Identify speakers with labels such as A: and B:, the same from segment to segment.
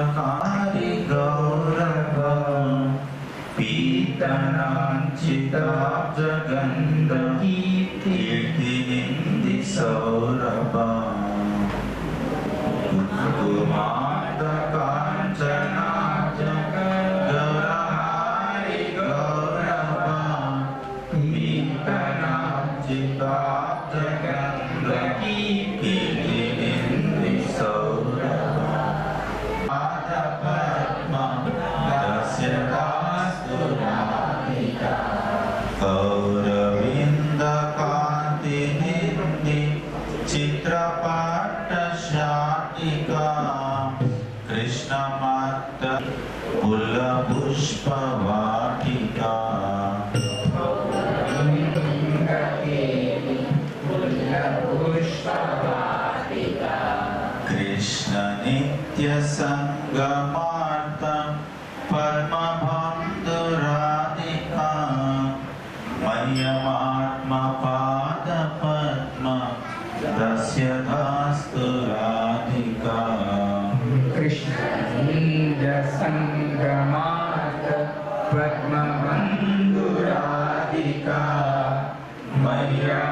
A: Kaan चित्रपाट्टशाटिका कृष्णमात्त पुल्लपुष्पवा तस्य धास्तु राधिका।
B: कृष्णसङ्गमात् पद्मबन्धुराधिका
A: मया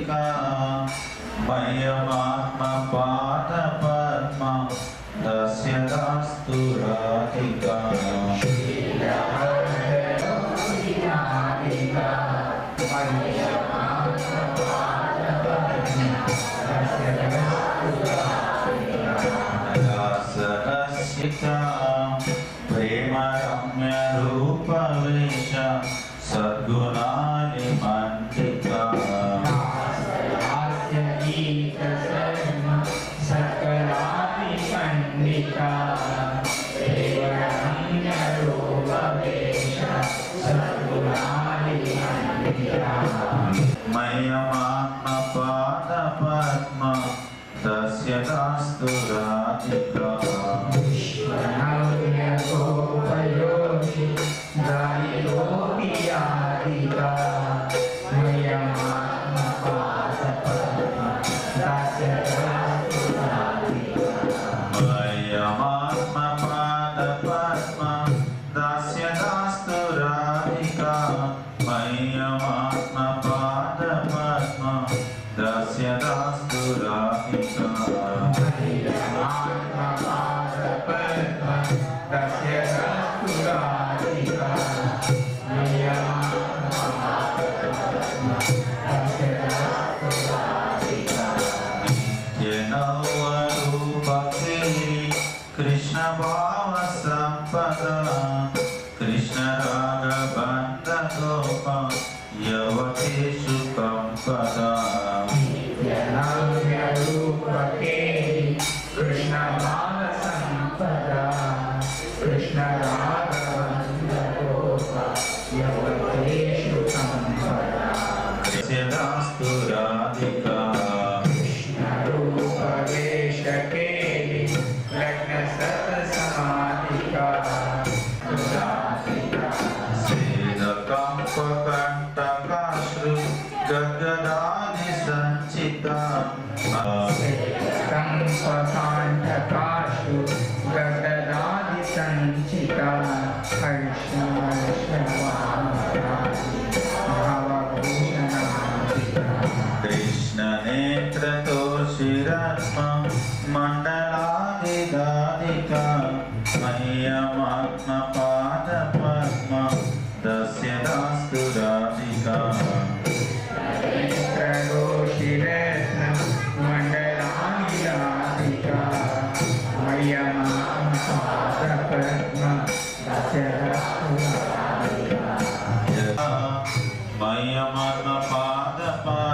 A: का
B: मयमात्म पाद Thank you. Gracias. ధర్మ మండలాది దాదిక
A: మయ్యమాత్మ పాద పద్మ దస్య దాస్తు రాధిక
B: మండలాది దాదిక మయ్యమాత్మ పాద
A: పద్మ దస్య దాస్తు రాధిక మయ్యమాత్మ పాద పద్మ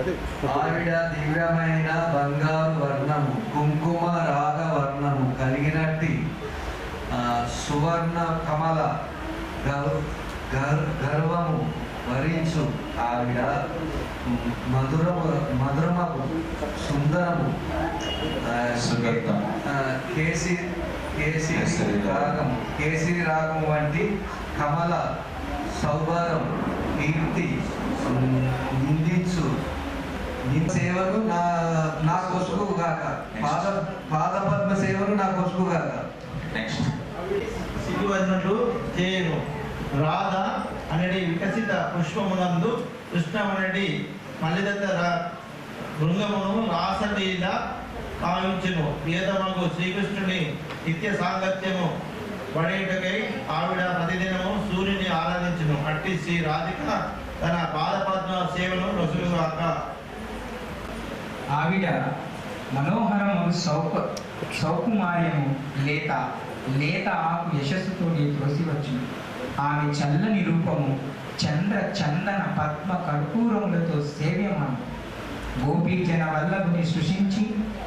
C: ఆవిడ దివ్యమైన బంగారు వర్ణము కుంకుమ రాగ వర్ణము కలిగినట్టి ఆ, సువర్ణ కమల గర్- గర్- గర్వము వరించు ఆవిడ మధురము మధురమకు సుందరము. కేసి
A: రాగం.
C: రాగము. కేసరి రాగం వంటి కమల సౌభారం కీర్తి నిందించు సేవలు నా నా కొసుకు గాక. పాద పాదపద్మ సేవలు నా కొసుకు గాక.
A: నెక్స్ట్
D: చేయను. రాధ అనేది వికసిత పుష్పమునందు కృష్ణమనడి మల్లిదత్త బృంగమును రాసలీల కావించును. వేదమగు శ్రీకృష్ణుని నిత్య సాంగత్యము పడేటకై ఆవిడ ప్రతిదినము సూర్యుని ఆరాధించును. అట్టి శ్రీ రాధిక తన పాదపద్మ సేవను రసులుగాక.
E: ఆవిడ మనోహరము సౌక సౌకుమార్యము లేత లేత ఆకు యశస్సుతోని తోసి వచ్చింది ఆమె చల్లని రూపము చంద్ర చందన పద్మ కర్పూరములతో సేవ్యమాను. గోపీజన వల్లభుని సృష్టించి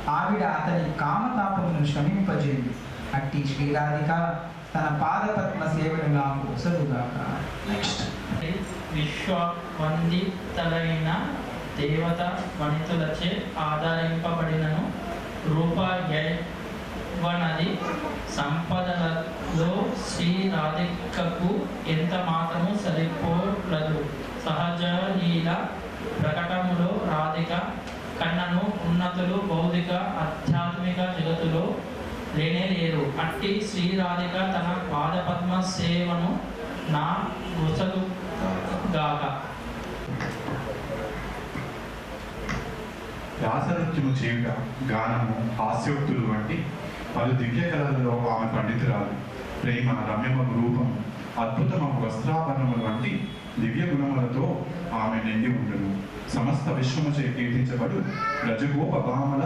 E: ఆవిడ అతని కామతాపమును శమింపజేయు అట్టి శ్రీరాధిక తన పాదపద్మ సేవను నాకు ఒసలుగాక
A: నెక్స్ట్
F: విశ్వవందితలైన దేవత వనితులచే ఆదరింపబడినను రూపయవనది సంపదలలో శ్రీ రాధికకు ఎంత మాత్రము సరిపోలదు. సహజ లీల ప్రకటములో రాధిక కన్నను ఉన్నతులు భౌతిక ఆధ్యాత్మిక జగతులో లేనే లేరు అట్టి శ్రీ రాధిక తన పాదపద్మ సేవను నా గుసలు
G: దాసనృత్యము చేయుట గానము హాస్యోక్తులు వంటి పలు దివ్య కళలలో ఆమె పండితురాలు ప్రేమ రమ్యమగు రూపము అద్భుతమగు వస్త్రాభరణములు వంటి దివ్య గుణములతో ఆమె నిండి ఉండును. సమస్త విశ్వముచే కీర్తించబడు రజగోపభామల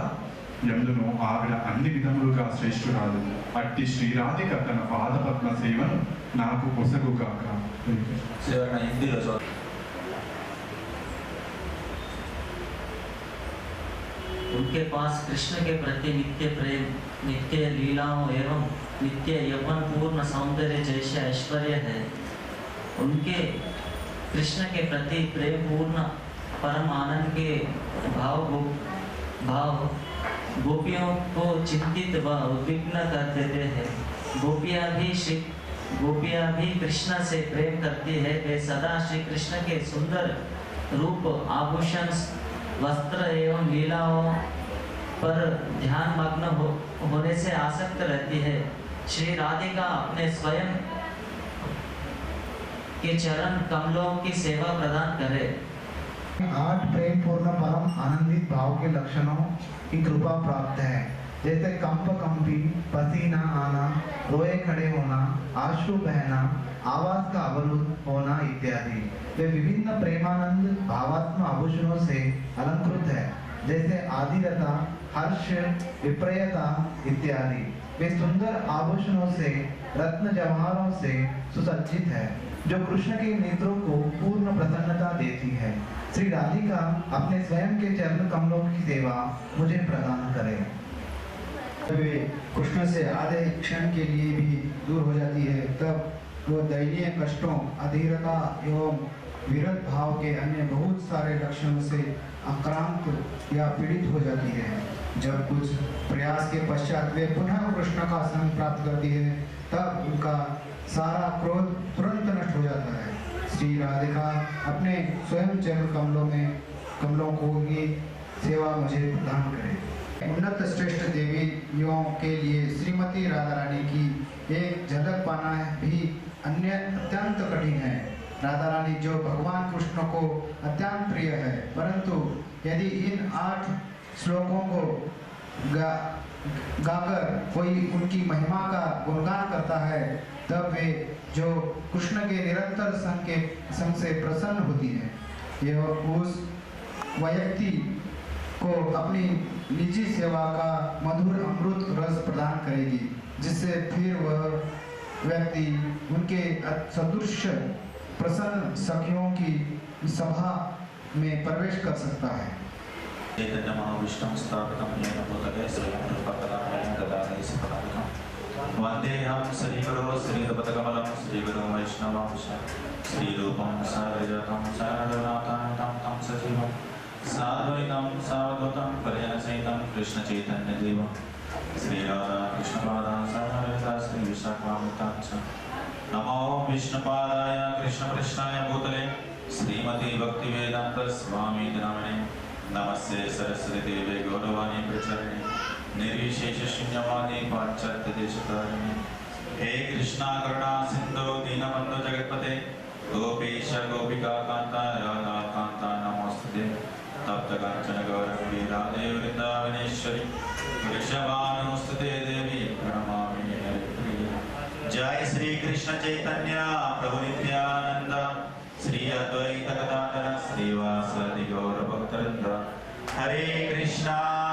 G: ఎందును ఆవిడ అన్ని విధములుగా శ్రేష్ఠురాలు. అట్టి శ్రీరాధిక తన పాదపద్మ సేవను నాకు పొసగుగాక.
A: కాక హిందీలో
H: उनके पास कृष्ण के प्रति नित्य प्रेम, नित्य लीलाओं एवं नित्य यौवन पूर्ण सौंदर्य जैसे ऐश्वर्य है। उनके कृष्ण के प्रति प्रेम पूर्ण परम आनंद के भाव भाव गोपियों को चिंतित व उद्विग्न कर देते हैं। गोपियाँ भी श्री, गोपियाँ भी कृष्ण से प्रेम करती है। वे सदा श्री कृष्ण के सुंदर रूप आभूषण वस्त्र एवं लीलाओं पर ध्यान मग्न हो, होने से आसक्त रहती है। श्री राधिका अपने स्वयं के चरण कमलों की सेवा प्रदान करे।
I: आठ प्रेम पूर्ण परम आनंदित भाव के लक्षणों की कृपा प्राप्त है। जैसे कंप कंपी, पसीना आना, रोए खड़े होना, आँसू बहना, आवाज़ का अवरुद्ध होना इत्यादि। वे विभिन्न प्रेमानंद, भावात्म आभूषणों से अलंकृत है, जैसे आदिरता हर्ष, विप्रयता इत्यादि। वे सुंदर आभूषणों से, रत्न जवाहरों से सुसज्जित है, जो कृष्ण के नेत्रों को पूर्ण प्रसन्नता देती है। श्री राधिका अपने स्वयं के चरण कमलों की सेवा मुझे प्रदान करे।
J: वे कृष्ण से आधे क्षण के लिए भी दूर हो जाती है। तब वो दयनीय कष्टों, अधीरता एवं विरत भाव के अन्य बहुत सारे लक्षणों से आक्रांत या पीड़ित हो जाती है। जब कुछ प्रयास के पश्चात वे पुनः कृष्ण का संग प्राप्त करती है, तब उनका सारा क्रोध तुरंत नष्ट हो जाता है। श्री राधिका अपने स्वयं चरण कमलों में, कमलों को ये सेवा मुझे प्रदान करे। उन्नत श्रेष्ठ देवियों के लिए श्रीमती राधा रानी की एक झलक पाना भी अन्य अत्यंत कठिन है। राधा रानी जो भगवान कृष्ण को अत्यंत प्रिय है, परंतु यदि इन आठ श्लोकों को गा, गाकर कोई उनकी महिमा का गुणगान करता है, तब वे जो कृष्ण के निरंतर संग के संग से प्रसन्न होती है। यह उस व्यक्ति को अपनी निजी सेवा का मधुर अमृत रस प्रदान करेगी, जिससे फिर वह व्यक्ति उनके सदृश प्रसन्न सखियों की सभा में प्रवेश कर सकता है।
A: चैतन्य महाविष्णुं स्थापितं येन भूतले श्रीमन्पकलामयं ददाति सपदाकम् वन्देऽहं श्रीगुरो श्रीपदकमलं श्रीगुरो वैष्णवांश श्रीरूपं सागरजातं सारनाथान्तं तं सजीवं साद्वैतं सावधूतं परिजनसहितं कृष्णचैतन्यदेवं श्रीराधा कृष्णपादां सारदा श्रीविशाखामुतां च। नमो विष्णुपादाय कृष्णकृष्णाय भूतले, श्रीमती भक्तिवेदान्त स्वामी नामिने। नमस्ते सरस्वती देवे गौरवाणी प्रचरणे। निर्विशेष शून्यवादी पाश्चात्य देशतारिणे हे कृष्णा करुणा सिंधु दीनबंधु जगतपते। गोपीश, गोपिका कांता राधा कांता नमोस्तुते तप्त कांचन गौरंगी राधे वृंदावनेश्वरी वृषभानुस्तुते देवी प्रणमामि जय श्री कृष्ण चैतन्य प्रभु नित्यानंद श्री अद्वैत गदाधर श्रीवासदि गौर भक्तवृंद हरे कृष्णा।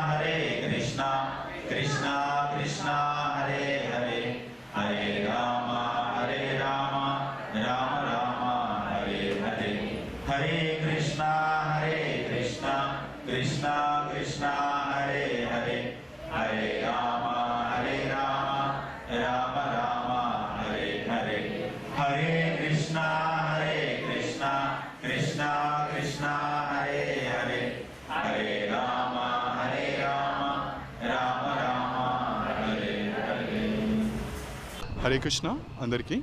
G: హరే కృష్ణ అందరికీ.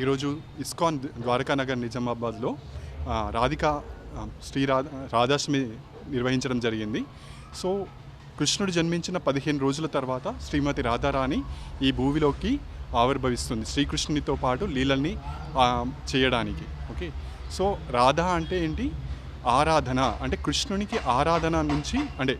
G: ఈరోజు ఇస్కాన్ ద్వారకానగర్ నిజామాబాద్లో రాధిక శ్రీ రా రాధాష్టమి నిర్వహించడం జరిగింది. సో
K: కృష్ణుడు జన్మించిన పదిహేను రోజుల తర్వాత శ్రీమతి రాధారాణి ఈ భూమిలోకి ఆవిర్భవిస్తుంది శ్రీకృష్ణునితో పాటు లీలల్ని చేయడానికి. ఓకే? సో రాధ అంటే ఏంటి? ఆరాధన. అంటే కృష్ణునికి ఆరాధన నుంచి అంటే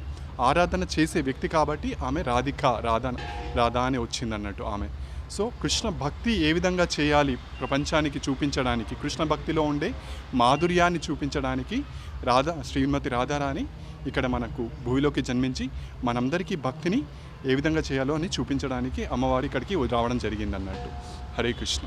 K: ఆరాధన చేసే వ్యక్తి కాబట్టి ఆమె రాధిక రాధా రాధా అని వచ్చింది అన్నట్టు ఆమె. సో కృష్ణ భక్తి ఏ విధంగా చేయాలి ప్రపంచానికి చూపించడానికి? కృష్ణ భక్తిలో ఉండే మాధుర్యాన్ని చూపించడానికి రాధా శ్రీమతి రాధారాణి ఇక్కడ మనకు భూమిలోకి జన్మించి మనందరికీ భక్తిని ఏ విధంగా చేయాలో అని చూపించడానికి అమ్మవారి ఇక్కడికి రావడం జరిగింది అన్నట్టు హరే కృష్ణ.